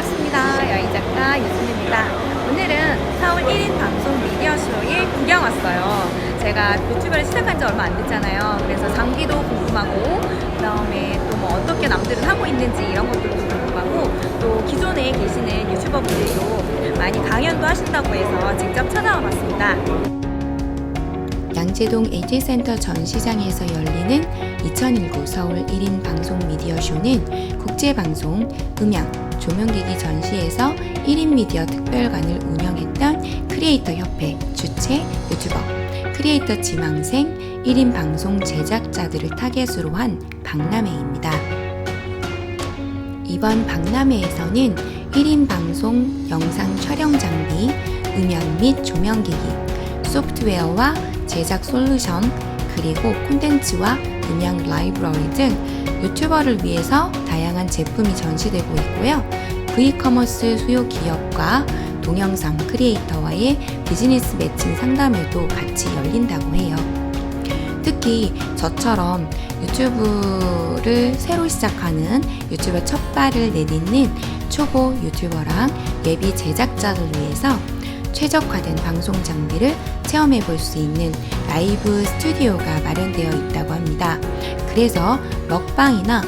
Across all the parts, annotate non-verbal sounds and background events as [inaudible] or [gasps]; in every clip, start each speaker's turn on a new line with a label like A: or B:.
A: 반갑습니다. 여인 작가 유진입니다. 오늘은 서울 1인 방송 미디어쇼에 구경 왔어요. 제가 유튜브를 시작한 지 얼마 안 됐잖아요. 그래서 장기도 궁금하고, 그 다음에 또 뭐 어떻게 남들은 하고 있는지 이런 것들도 궁금하고, 또 기존에 계시는 유튜버분들도 많이 강연도 하신다고 해서 직접 찾아와 봤습니다.
B: 양재동 AJ센터 전시장에서 열리는 2019 서울 1인 방송 미디어 쇼는 국제방송, 음향, 조명기기 전시에서 1인 미디어 특별관을 운영했던 크리에이터 협회 주최 유튜버, 크리에이터 지망생 1인 방송 제작자들을 타겟으로 한 박람회입니다. 이번 박람회에서는 1인 방송 영상 촬영 장비, 음향 및 조명기기, 소프트웨어와 제작 솔루션, 그리고 콘텐츠와 음향 라이브러리 등 유튜버를 위해서 다양한 제품이 전시되고 있고요. V커머스 수요 기업과 동영상 크리에이터와의 비즈니스 매칭 상담회도 같이 열린다고 해요. 특히 저처럼 유튜브를 새로 시작하는 유튜버 첫 발을 내딛는 초보 유튜버랑 예비 제작자를 위해서 최적화된 방송 장비를 체험해 볼 수 있는 라이브 스튜디오가 마련되어 있다고 합니다. 그래서 먹방이나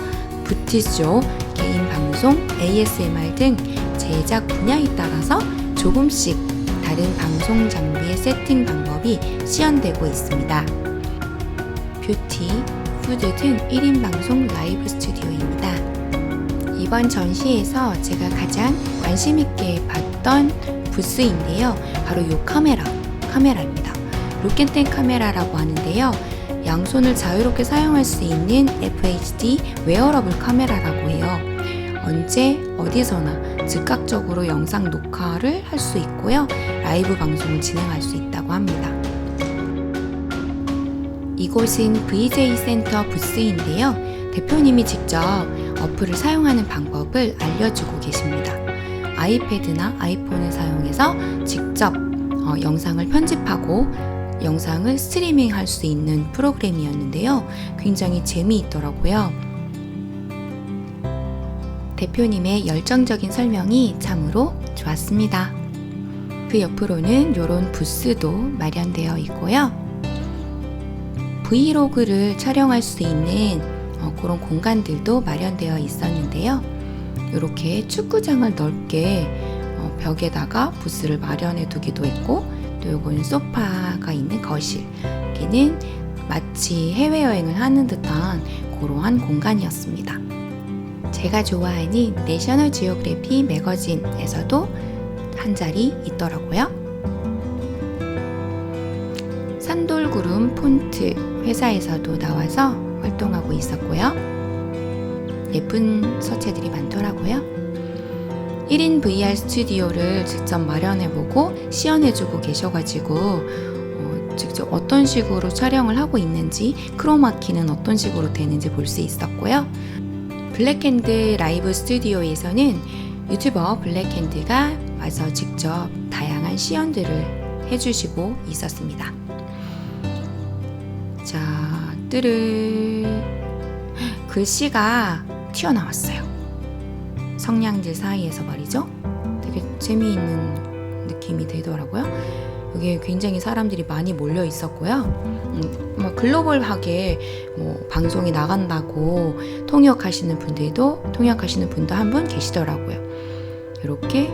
B: 부티쇼, 개인 방송, ASMR 등 제작 분야에 따라서 조금씩 다른 방송 장비의 세팅 방법이 시연되고 있습니다. 뷰티, 푸드 등 1인 방송 라이브 스튜디오입니다. 이번 전시에서 제가 가장 관심 있게 봤던 부스인데요. 바로 이 카메라, 카메라입니다. 로켓텐 카메라라고 하는데요. 양손을 자유롭게 사용할 수 있는 FHD 웨어러블 카메라라고 해요. 언제 어디서나 즉각적으로 영상 녹화를 할 수 있고요. 라이브 방송을 진행할 수 있다고 합니다. 이곳은 VJ 센터 부스인데요. 대표님이 직접 어플을 사용하는 방법을 알려주고 계십니다. 아이패드나 아이폰을 사용해서 직접 어, 영상을 편집하고 영상을 스트리밍 할 수 있는 프로그램이었는데요. 굉장히 재미있더라고요. 대표님의 열정적인 설명이 참으로 좋았습니다. 그 옆으로는 이런 부스도 마련되어 있고요. 브이로그를 촬영할 수 있는 어, 그런 공간들도 마련되어 있었는데요. 이렇게 축구장을 넓게 어, 벽에다가 부스를 마련해 두기도 했고 또 요거는 소파가 있는 거실 여기는 마치 해외여행을 하는 듯한 그러한 공간이었습니다. 제가 좋아하는 내셔널 지오그래피 매거진에서도 한 자리 있더라고요. 산돌구름 폰트 회사에서도 나와서 활동하고 있었고요. 예쁜 서체들이 많더라고요. 1인 VR 스튜디오를 직접 마련해보고 시연해주고 계셔가지고 어, 직접 어떤 식으로 촬영을 하고 있는지 크로마키는 어떤 식으로 되는지 볼 수 있었고요. 블랙핸드 라이브 스튜디오에서는 유튜버 블랙핸드가 와서 직접 다양한 시연들을 해주시고 있었습니다. 자, 뜨르 글씨가 튀어나왔어요. 성냥들 사이에서 말이죠. 되게 재미있는 느낌이 되더라고요. 여기에 굉장히 사람들이 많이 몰려 있었고요. 음, 뭐 글로벌하게 뭐 방송이 나간다고 통역하시는 분들도 통역하시는 분도 한 분 계시더라고요. 이렇게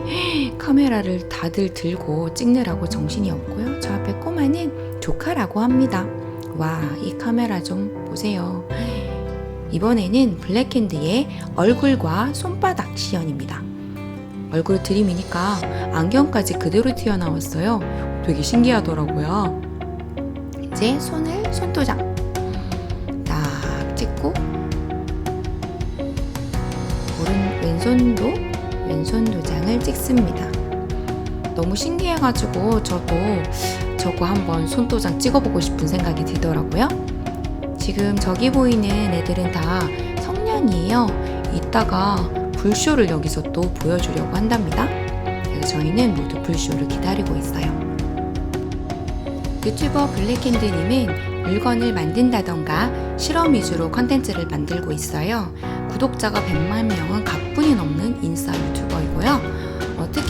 B: 카메라를 다들 들고 찍느라고 정신이 없고요. 저 앞에 꼬마는 조카라고 합니다. 와, 이 카메라 좀 보세요. 이번에는 블랙핸드의 얼굴과 손바닥 시연입니다. 얼굴 들이미니까 안경까지 그대로 튀어나왔어요. 되게 신기하더라고요. 이제 손을 손도장 딱 찍고 오른 왼손도 왼손 도장을 찍습니다. 너무 신기해가지고 저도 저거 한번 손도장 찍어보고 싶은 생각이 들더라고요. 지금 저기 보이는 애들은 다 성년이에요. 이따가 불쇼를 여기서 또 보여주려고 한답니다. 그래서 저희는 모두 불쇼를 기다리고 있어요. 유튜버 블랙핸드님은 물건을 만든다던가 실험 위주로 컨텐츠를 만들고 있어요. 구독자가 100만 명은 가뿐히 넘는 인싸 유튜버이고요.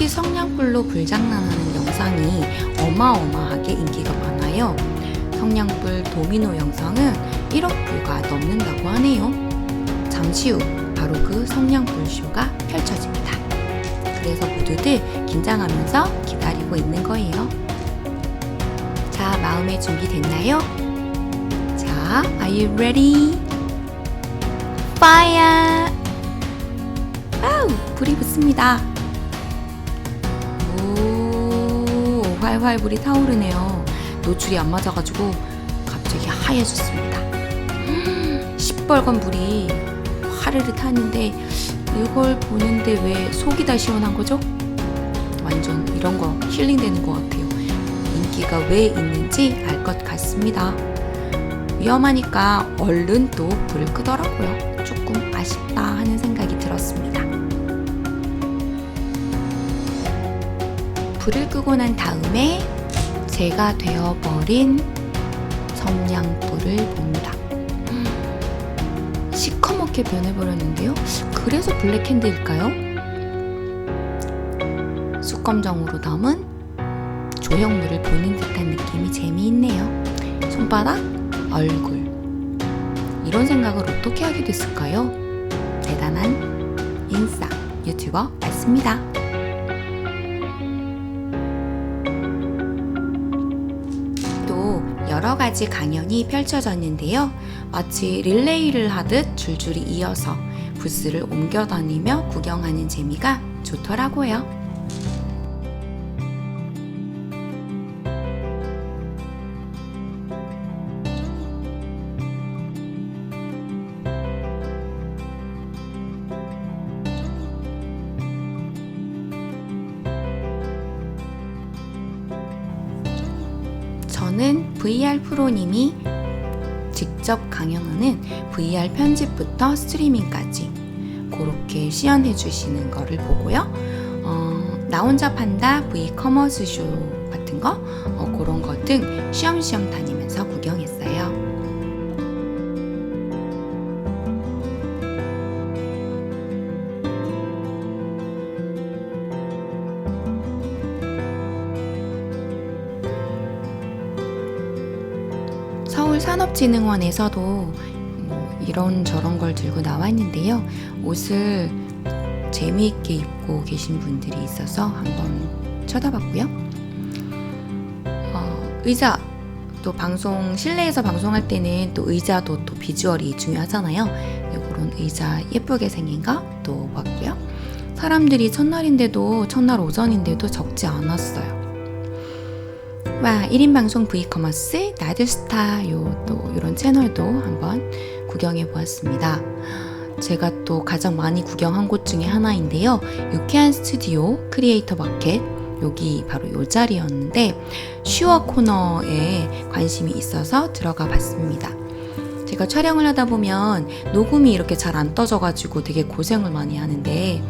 B: 성냥불로 불장난하는 영상이 어마어마하게 인기가 많아요. 성냥불 도미노 영상은 1억 뷰가 넘는다고 하네요. 잠시 후 바로 그 성냥불 쇼가 펼쳐집니다. 그래서 모두들 긴장하면서 기다리고 있는 거예요. 자, 마음의 준비 됐나요? 자, are you ready? Fire! 아우, 불이 붙습니다. 오, 활활 불이 타오르네요. 노출이 안 맞아가지고 갑자기 하얘졌습니다. 음, [gasps] 시뻘건 불이 화르르 타는데 이걸 보는데 왜 속이 다 시원한 거죠? 완전 이런 거 힐링되는 것 같아요. 인기가 왜 있는지 알 것 같습니다. 위험하니까 얼른 또 불을 끄더라고요. 조금 아쉽다 하는 생각이 들었습니다. 불을 끄고 난 다음에 제가 되어버린 성냥불을 봅니다. 음, 시커멓게 변해버렸는데요. 그래서 블랙핸드일까요? 숯검정으로 담은 조형물을 보는 듯한 느낌이 재미있네요. 손바닥, 얼굴. 이런 생각을 어떻게 하게 됐을까요? 대단한 인싸 유튜버 맞습니다. 가지 강연이 펼쳐졌는데요. 마치 릴레이를 하듯 줄줄이 이어서 부스를 옮겨 다니며 구경하는 재미가 좋더라고요. VR 프로님이 직접 강연하는 VR 편집부터 스트리밍까지 그렇게 시연해 주시는 거를 보고요. 어, 나 혼자 판다 V 커머스 쇼 같은 거 어, 그런 거등 쉬엄쉬엄 다니면서 구경했어요. 산업진흥원에서도 뭐 이런 저런 걸 들고 나왔는데요. 옷을 재미있게 입고 계신 분들이 있어서 한번 쳐다봤고요. 어, 의자 또 방송 실내에서 방송할 때는 또 의자도 또 비주얼이 중요하잖아요. 이런 의자 예쁘게 생긴 거 또 봤고요. 사람들이 첫날인데도 첫날 오전인데도 적지 않았어요. 와 1인 방송 V커머스 나드스타 요 또 이런 채널도 한번 구경해 보았습니다. 제가 또 가장 많이 구경한 곳 중에 하나인데요. 유쾌한 스튜디오 크리에이터 마켓 여기 바로 요 자리였는데 슈어 코너에 관심이 있어서 들어가 봤습니다. 제가 촬영을 하다 보면 녹음이 이렇게 잘 안 떠져가지고 되게 고생을 많이 하는데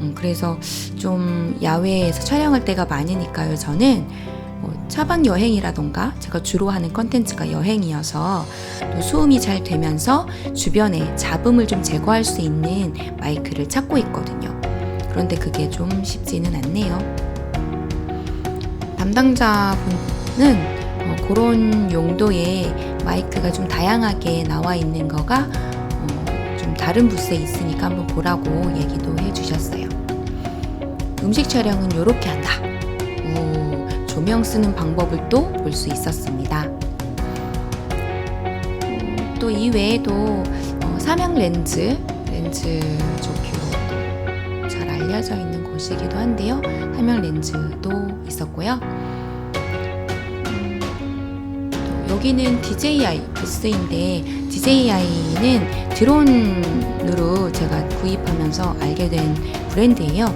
B: 음, 그래서 좀 야외에서 촬영할 때가 많으니까요. 저는 뭐 차박 여행이라던가 제가 주로 하는 컨텐츠가 여행이어서 또 소음이 잘 되면서 주변에 잡음을 좀 제거할 수 있는 마이크를 찾고 있거든요. 그런데 그게 좀 쉽지는 않네요. 담당자분은 어, 그런 용도의 마이크가 좀 다양하게 나와 있는 거가 어, 좀 다른 부스에 있으니까 한번 보라고 얘기도 해주셨어요. 음식 촬영은 이렇게 한다. 우, 조명 쓰는 방법을 또 볼 수 있었습니다. 어, 또 이외에도 어, 삼양 렌즈, 렌즈 좋기로 잘 알려져 있는 곳이기도 한데요. 삼양 렌즈도 있었고요. 여기는 DJI 부스인데 DJI는 드론으로 제가 구입하면서 알게 된 브랜드예요.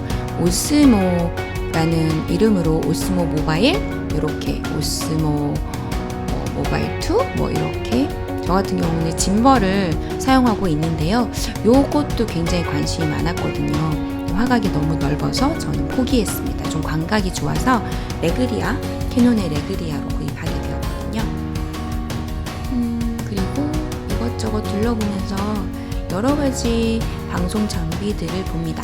B: 오스모 라는 이름으로 오스모 모바일 이렇게 오스모 어, 모바일 2 뭐 이렇게 저 같은 경우는 짐벌을 사용하고 있는데요. 요것도 굉장히 관심이 많았거든요. 화각이 너무 넓어서 저는 포기했습니다. 좀 광각이 좋아서 레그리아, 캐논의 레그리아로 구입하게 되었거든요. 음, 그리고 이것저것 둘러보면서 여러 가지 방송 장비들을 봅니다.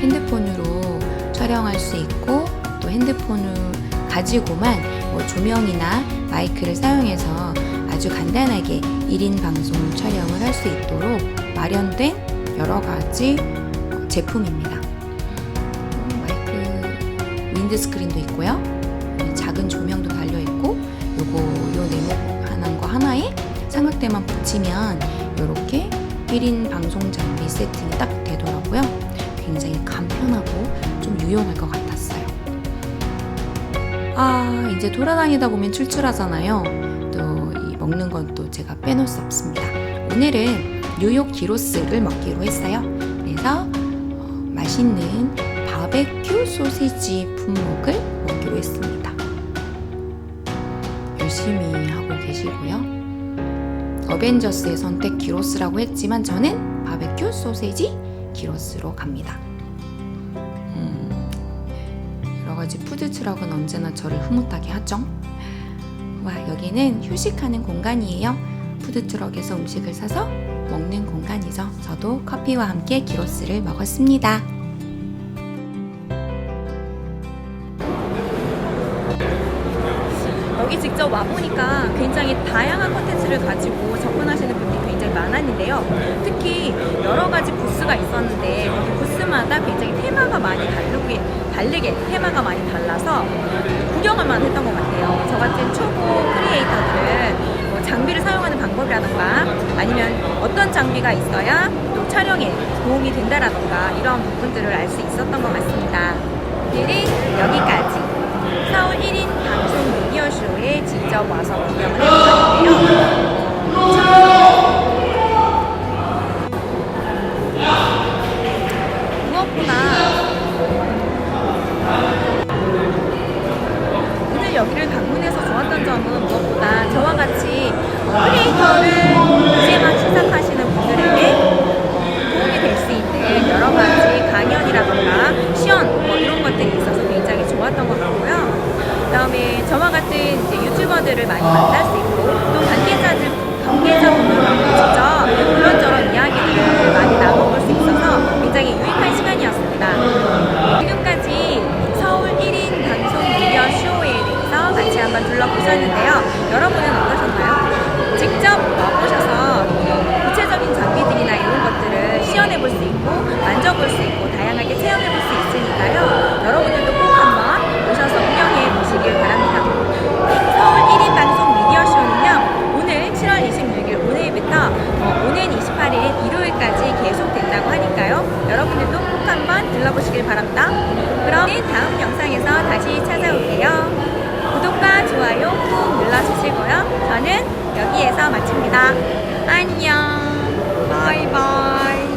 B: 핸드폰으로 촬영할 수 있고 또 핸드폰을 가지고만 뭐 조명이나 마이크를 사용해서 아주 간단하게 1인 방송 촬영을 할 수 있도록 마련된 여러 가지 제품입니다. 음, 마이크 윈드 스크린도 있고요. 작은 조명도 달려 있고 요거 요 네모 하나인 거 하나에 삼각대만 붙이면 이렇게 1인 방송 장비 세팅이 딱 되더라고요. 굉장히 간편하고 좀 유용할 것 같았어요. 아, 이제 돌아다니다 보면 출출하잖아요. 또이 먹는 건 또 제가 빼놓을 수 없습니다. 오늘은 뉴욕 기로스를 먹기로 했어요. 그래서 어, 맛있는 바베큐 소시지 품목을 먹기로 했습니다. 열심히 하고 계시고요. 어벤져스의 선택 기로스라고 했지만 저는 바베큐 소세지 기로스로 갑니다. 음, 여러 가지 푸드 트럭은 언제나 저를 흐뭇하게 하죠. 와 여기는 휴식하는 공간이에요. 푸드 트럭에서 음식을 사서 먹는 공간이죠. 저도 커피와 함께 기로스를 먹었습니다.
A: 여기 직접 와보니까 굉장히 다양한 콘텐츠를 가지고 접근하시는 분들이 많았는데요. 특히 여러 가지 부스가 있었는데 부스마다 굉장히 테마가 많이 다르게, 다르게 테마가 많이 달라서 구경을만 했던 것 같아요. 저 같은 초보 크리에이터들은 뭐 장비를 사용하는 방법이라던가 아니면 어떤 장비가 있어야 또 촬영에 도움이 된다라던가 이런 부분들을 알 수 있었던 것 같습니다. 오늘은 여기까지. 서울 1인 방송 미디어 쇼에 직접 와서 구경을 해보았는데요. 무엇보다 오늘 여기를 방문해서 좋았던 점은 무엇보다 한번 둘러보셨는데요. 여러분은 어떠셨나요? 직접 와보셔서 구체적인 장비들이나 이런 것들을 시연해 볼 수 있고 만져볼 수 있고 다양하게 체험해 볼 수 있으니까요. 여러분들도 꼭 한번 오셔서 구경해 보시길 바랍니다. 서울 1인 방송 미디어 쇼는요. 오늘 7월 26일 오늘부터 어, 오는 28일 일요일까지 계속된다고 하니까요. 여러분들도 꼭 한번 들러보시길 바랍니다. 그럼 다음 영상에서 다시 찾아올게요. 구독과 좋아요 꾹 눌러주시고요. 저는 여기에서 마칩니다. 안녕. 바이바이.